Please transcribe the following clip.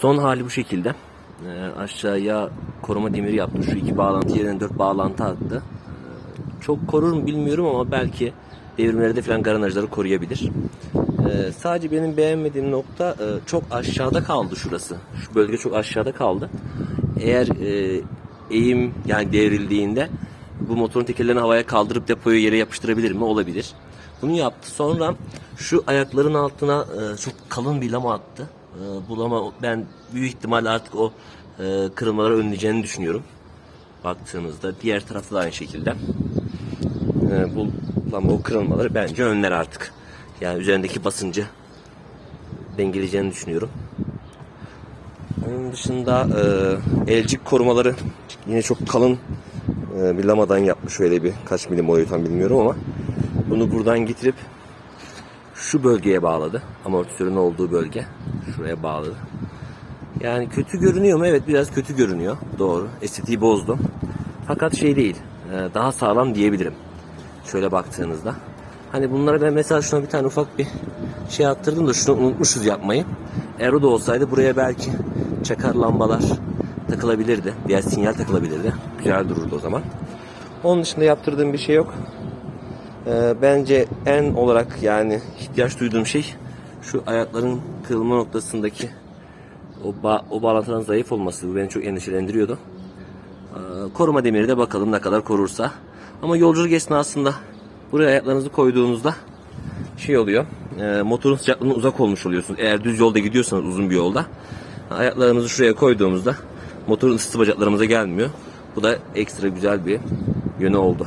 Son hali bu şekilde. Ee, aşağıya koruma demiri yaptım. Şu iki bağlantı yerine dört bağlantı attı. Ee, çok korur mu bilmiyorum ama belki devrimlerde falan granajları koruyabilir. Ee, sadece benim beğenmediğim nokta e, çok aşağıda kaldı şurası. Şu bölge çok aşağıda kaldı. Eğer e, eğim yani devrildiğinde bu motorun tekerlerini havaya kaldırıp depoyu yere yapıştırabilir mi? Olabilir. Bunu yaptı. Sonra şu ayakların altına e, çok kalın bir lama attı. E, bu lama ben büyük ihtimal artık o e, kırılmaları önleyeceğini düşünüyorum. Baktığınızda diğer tarafta da aynı şekilde. E, bu lama o kırılmaları bence önler artık. Yani üzerindeki basıncı dengeleyeceğini düşünüyorum. Onun dışında e, elcik korumaları yine çok kalın e, bir lamadan yapmış öyle bir kaç milim oluyor tam bilmiyorum ama bunu buradan getirip şu bölgeye bağladı. Amortisörün olduğu bölge. Şuraya bağladı. Yani kötü görünüyor mu? Evet biraz kötü görünüyor. Doğru. Estetiği bozdu. Fakat şey değil. e, Daha sağlam diyebilirim. Şöyle baktığınızda. Hani bunlara ben mesela şuna bir tane ufak bir şey attırdım da şunu unutmuşuz yapmayı. Eğer o da olsaydı buraya belki çakar lambalar takılabilirdi. Diğer sinyal takılabilirdi. Güzel dururdu o zaman. Onun dışında yaptırdığım bir şey yok. Ee, bence en olarak yani ihtiyaç duyduğum şey şu ayakların kırılma noktasındaki o, ba- o bağlantıların zayıf olması. Bu beni çok endişelendiriyordu. Ee, koruma demiri de bakalım ne kadar korursa. Ama yolculuk esnasında buraya ayaklarınızı koyduğunuzda şey oluyor. E, motorun sıcaklığına uzak olmuş oluyorsunuz. Eğer düz yolda gidiyorsanız uzun bir yolda ayaklarımızı şuraya koyduğumuzda motorun ısısı bacaklarımıza gelmiyor. Bu da ekstra güzel bir yönü oldu.